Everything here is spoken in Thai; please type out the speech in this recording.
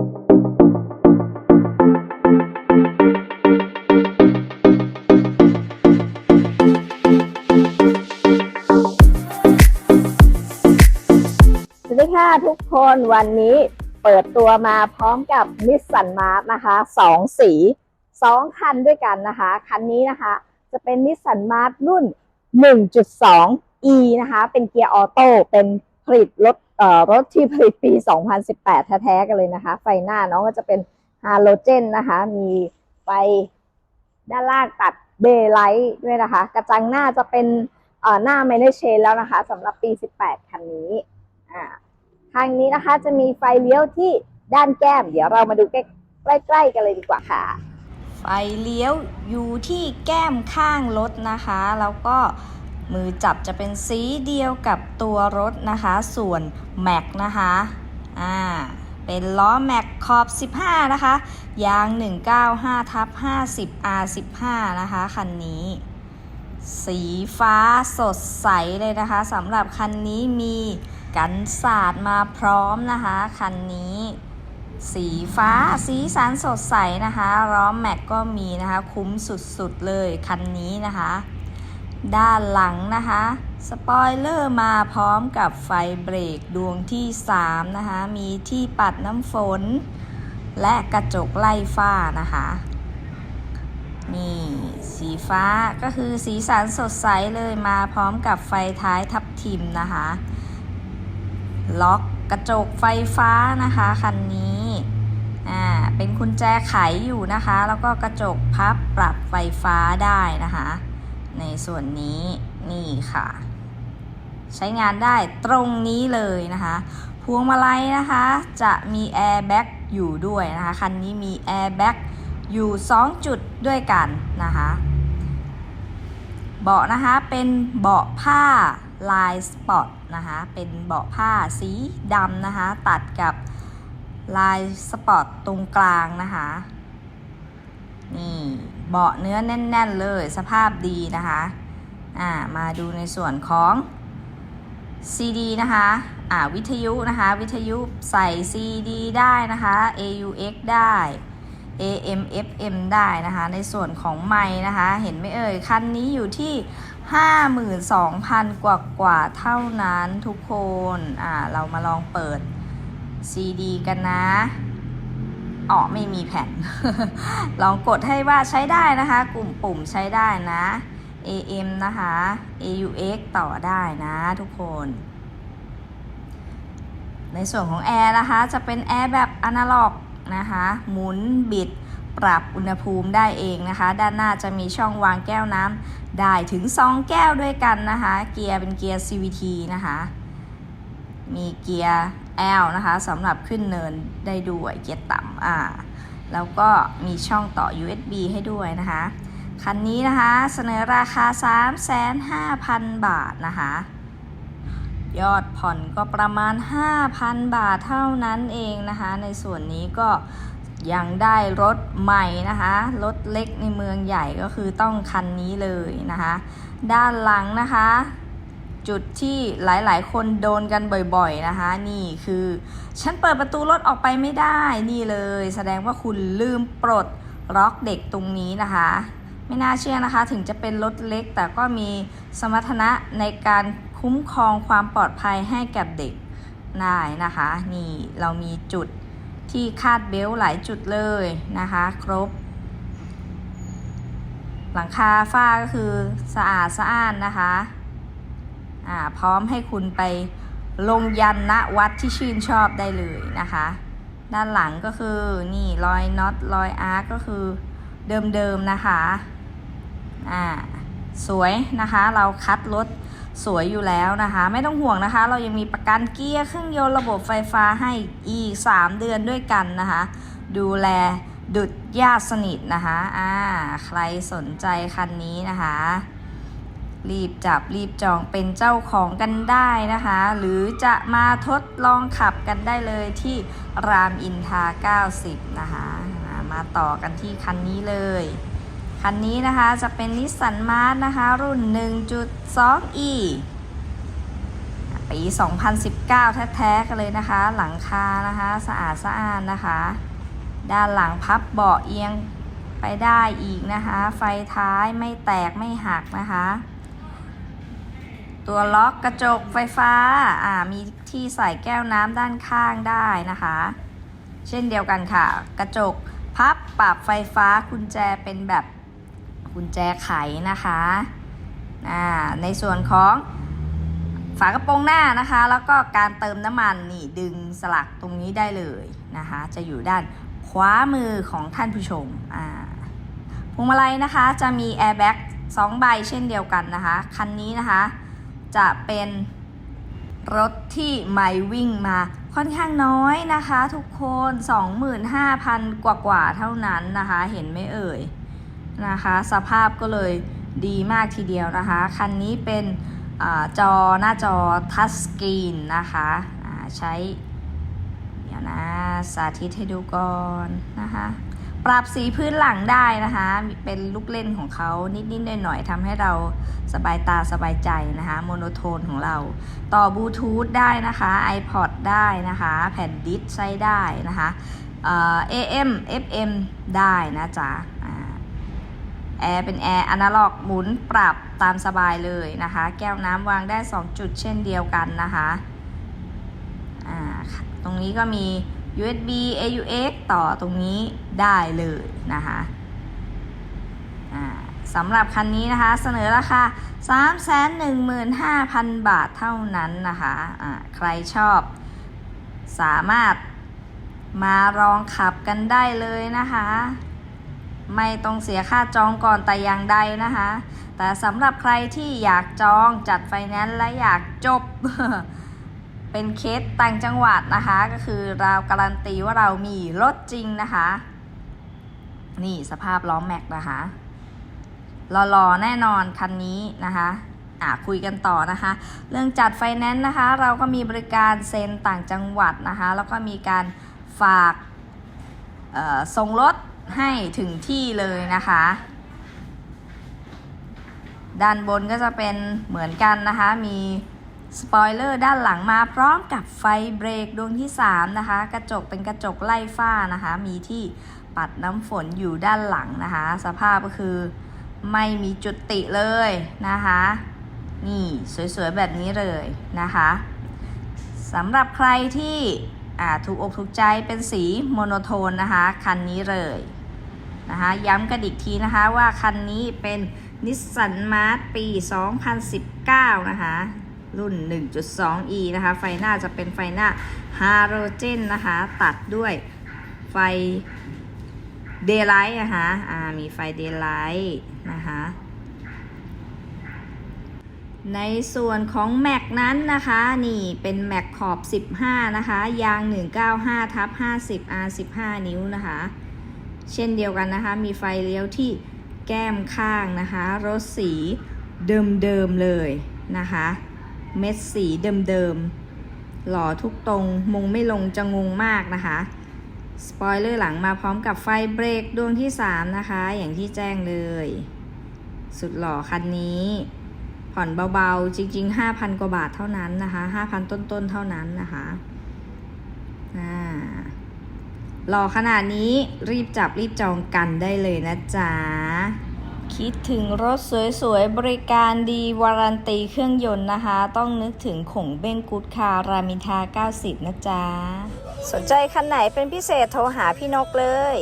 สวัสดีค่ะทุกคนวันนี้เปิดตัวมาพร้อมกับนิสสันมาร์นะคะสองสีสองคันด้วยกันนะคะ คันนี้นะคะ จะเป็นนิสสันมาร์รุ่น 1.2 e นะคะ เป็นเกียร์ออโต้เป็นผลิตรถ รถที่ผลิตปี 2018 แท้ๆกันเลยนะคะ ไฟหน้าน้องก็จะเป็นฮาโลเจนนะคะ มีไฟด้านล่างตัดเบย์ไลท์ด้วยนะคะ กระจังหน้าจะเป็นหน้าไมเนเชนแล้วนะคะสำหรับปี 18 คันนี้ทางนี้นะคะจะมีไฟเลี้ยวที่ด้านแก้ม เดี๋ยวเรามาดูใกล้ๆกันเลยดีกว่าค่ะ ไฟเลี้ยวอยู่ที่แก้มข้างรถนะคะ แล้วก็ มือจับจะเป็นสีเดียวกับตัวรถนะคะ ส่วนแม็กนะคะอ่าเป็นล้อแม็กขอบ 15 นะคะ ยาง 195ทับ50 R15 นะคะ คันนี้ สีฟ้าสดใสเลยนะคะสำหรับคันนี้มีกันสาดมาพร้อมนะคะ คันนี้ สีฟ้าสีสันสดใสนะคะล้อแม็กก็มีนะคะ คุ้มสุดๆเลยคันนี้นะคะ ด้านหลังนะคะ สปอยเลอร์มาพร้อมกับไฟเบรกดวงที่ 3 นะคะ มีที่ปัดน้ำฝน และกระจกไล่ฝ้านะคะ นี่ สีฟ้าก็คือสีสันสดใสเลยมาพร้อมกับไฟท้ายทับทิมนะคะ ล็อกกระจกไฟฟ้านะคะคันนี้ อ่า เป็นกุญแจไขอยู่นะคะ แล้วก็กระจกพับปรับไฟฟ้าได้นะคะ ในส่วนนี้นี่ค่ะ ใช้งานได้ตรงนี้เลยนะคะ พวงมาลัยนะคะจะมีแอร์แบ็กอยู่ด้วยนะคะ คันนี้มีแอร์แบ็กอยู่ 2 จุดด้วยกันนะคะเบาะนะคะเป็นเบาะผ้าลายสปอตนะคะเป็นเบาะผ้าสีดำนะคะตัดกับลายสปอตตรงกลางนะคะนี่ เบาะเนื้อแน่น ๆ เลยสภาพดีนะคะอ่ามาดูในส่วนของ CD นะคะอ่าวิทยุนะคะ วิทยุใส่ CD ได้นะคะ AUX ได้ AM FM ได้นะคะ ในส่วนของไม้นะคะ เห็นไหมเอ่ย คันนี้อยู่ที่ 52,000 กว่ากว่าๆเท่านั้นทุกคน อ่า เรามาลองเปิด CD กันนะ อ๋อไม่มีแผ่น ลองกดให้ว่าใช้ได้นะคะ กลุ่มปุ่มใช้ได้นะ AM นะคะ AUX ต่อได้นะทุกคน ในส่วนของแอร์นะคะ จะเป็นแอร์แบบอนาล็อกนะคะ หมุนบิด ปรับอุณหภูมิได้เองนะคะ ด้านหน้าจะมีช่องวางแก้วน้ำได้ถึง 2 แก้วด้วยกันนะคะ เกียร์เป็นเกียร์ CVT นะคะ มีเกียร์ L นะคะสำหรับขึ้นเนินได้ด้วยเกียร์ต่ำอ่าแล้วก็มีช่องต่อ USB ให้ด้วยนะคะ คันนี้นะคะเสนอราคา 35,000 บาทนะคะ ยอดผ่อนก็ประมาณ 5,000 บาทเท่านั้นเองนะคะ ในส่วนนี้ก็ยังได้รถใหม่นะคะ รถเล็กในเมืองใหญ่ก็คือต้องคันนี้เลยนะคะ ด้านหลังนะคะ จุดที่หลายๆ คนโดนกันบ่อยๆนะคะ นี่คือ ฉันเปิดประตูรถออกไปไม่ได้นี่เลย แสดงว่าคุณลืมปลดล็อกเด็กตรงนี้นะคะ ไม่น่าเชื่อนะคะ ถึงจะเป็นรถเล็ก แต่ก็มีสมรรถนะในการคุ้มครองความปลอดภัยให้กับเด็กได้นะคะ นี่เรามีจุดที่คาดเบลต์หลายจุดเลยนะคะ ครบ หลังคาฝ้าก็คือสะอาดสะอ้านนะคะ พร้อมให้คุณไปลงยันณวัดที่ชื่นชอบได้เลยนะคะ ด้านหลังก็คือนี่รอยน็อตรอยอาร์ก็คือเดิมๆนะคะอ่าสวยนะคะเราคัดรถสวยอยู่แล้วนะคะ ไม่ต้องห่วงนะคะ เรายังมีประกันเกียร์เครื่องยนต์ระบบไฟฟ้าให้อีก 3 เดือนด้วยกันนะคะ ดูแลดุดญาติสนิทนะคะอ่าใครสนใจคันนี้นะคะ รีบจับรีบจองเป็นเจ้าของกันได้นะคะ หรือจะมาทดลองขับกันได้เลยที่รามอินทา 90 นะคะ มาต่อกันที่คันนี้เลย คันนี้นะคะจะเป็นนิสสันมาร์นะคะ รุ่น 1.2e ปี 2019 แท้ๆกันเลยนะคะ หลังคานะคะ สะอาดสะอาดนะคะ ด้านหลังพับเบาะเอียงไปได้อีกนะคะ ไฟท้ายไม่แตกไม่หักนะคะ ตัวล็อกกระจกไฟฟ้าอ่ามีที่ใส่แก้วน้ำด้านข้างได้นะคะ เช่นเดียวกันค่ะ กระจกพับปรับไฟฟ้ากุญแจเป็นแบบกุญแจไขนะคะอ่าในส่วนของฝากระโปรงหน้านะคะ แล้วก็การเติมน้ำมันนี่ดึงสลักตรงนี้ได้เลยนะคะ จะอยู่ด้านขวามือของท่านผู้ชมอ่าพวงมาลัยนะคะจะมีแอร์แบ็กสองใบเช่นเดียวกันนะคะ คันนี้นะคะ จะเป็นรถที่ไม่วิ่งมาค่อนข้างน้อยนะคะทุกคน 25,000 กว่ากว่าๆเท่านั้นนะคะ เห็นไหมเอ่ยนะคะ สภาพก็เลยดีมากทีเดียวนะคะ คันนี้เป็นอจอหน้าจอทัชสกรีนนะคะใช้ เดี๋ยวนะ สาธิตให้ดูก่อนนะคะ ปรับสีพื้นหลังได้นะคะ เป็นลูกเล่นของเขานิด ๆ หน่อย ๆทำให้เราสบายตาสบายใจนะคะ โมโนโทนของเรา ต่อบลูทูธได้นะคะ iPod ได้นะคะ แผ่นดิสใช้ได้นะคะเอ่อ AM FM ได้นะจ๊ะแอร์เป็นแอร์อนาล็อกหมุนปรับตามสบายเลยนะคะ แก้วน้ำวางได้ 2 จุดเช่นเดียวกันนะคะอ่าตรงนี้ก็มี USB AUX ต่อตรงนี้ได้เลยนะคะสำหรับคันนี้นะคะเสนอราคา 315,000 บาทเท่านั้นนะคะะใครชอบสามารถมาลองขับกันได้เลยนะคะ ไม่ต้องเสียค่าจองก่อนแต่อย่างใดนะคะ แต่สำหรับใครที่อยากจองจัดไฟแนนซ์และอยากจบ เป็นเคสต่างจังหวัดนะคะ ก็คือเราการันตีว่าเรามีรถจริงนะคะ นี่สภาพล้อแม็กนะคะหล่อๆแน่นอนคันนี้นะคะอะคุยกันต่อนะคะ เรื่องจัดไฟแนนซ์นะคะ เราก็มีบริการเซ็นต่างจังหวัดนะคะ แล้วก็มีการฝากส่งรถให้ถึงที่เลยนะคะ ด้านบนก็จะเป็นเหมือนกันนะคะ มี สปอยเลอร์ด้านหลังมาพร้อมกับไฟเบรกดวงที่ 3 นะคะ กระจกเป็นกระจกไล่ฝ้านะคะ มีที่ปัดน้ำฝนอยู่ด้านหลังนะคะ สภาพก็คือไม่มีจุดติเลยนะคะ นี่สวยๆแบบนี้เลยนะคะสำหรับใครที่ถูกอกถูกใจเป็นสีโมโนโทนนะคะ คันนี้เลยนะคะย้ำกันอีกทีนะคะว่าคันนี้เป็นนิสสันมาร์ p ปี 2019 นะคะ รุ่น 1.2e นะคะ ไฟหน้าจะเป็นไฟหน้าฮาโลเจนนะคะ ตัดด้วยไฟเดย์ไลท์นะคะอ่ามีไฟเดย์ไลท์นะคะในส่วนของแม็กนั้นนะคะ นี่เป็นแม็กขอบ 15 นะคะ ยาง 195ทับ50 R 15 นิ้วนะคะ เช่นเดียวกันนะคะ มีไฟเลี้ยวที่แก้มข้างนะคะ รถสีเดิมๆเลยนะคะ เม็ดสีเดิมๆ หล่อทุกตรงมุงไม่ลงจะงงมากนะคะ สปอยเลอร์หลังมาพร้อมกับไฟเบรกดวงที่ 3 นะคะ อย่างที่แจ้งเลย สุดหล่อคันนี้ ผ่อนเบาๆ จริง ๆ 5,000 กว่าบาทเท่านั้นนะคะ 5,000 ต้นๆ เท่านั้นนะคะหล่อขนาดนี้รีบจับรีบจองกันได้เลยนะจ๊ะ คิดถึงรถสวยๆ บริการดีวารันตีเครื่องยนต์นะคะ ต้องนึกถึงขงเบ้งกูดคารามินทา 90 นะจ๊ะ สนใจคันไหนเป็นพิเศษโทรหาพี่นกเลย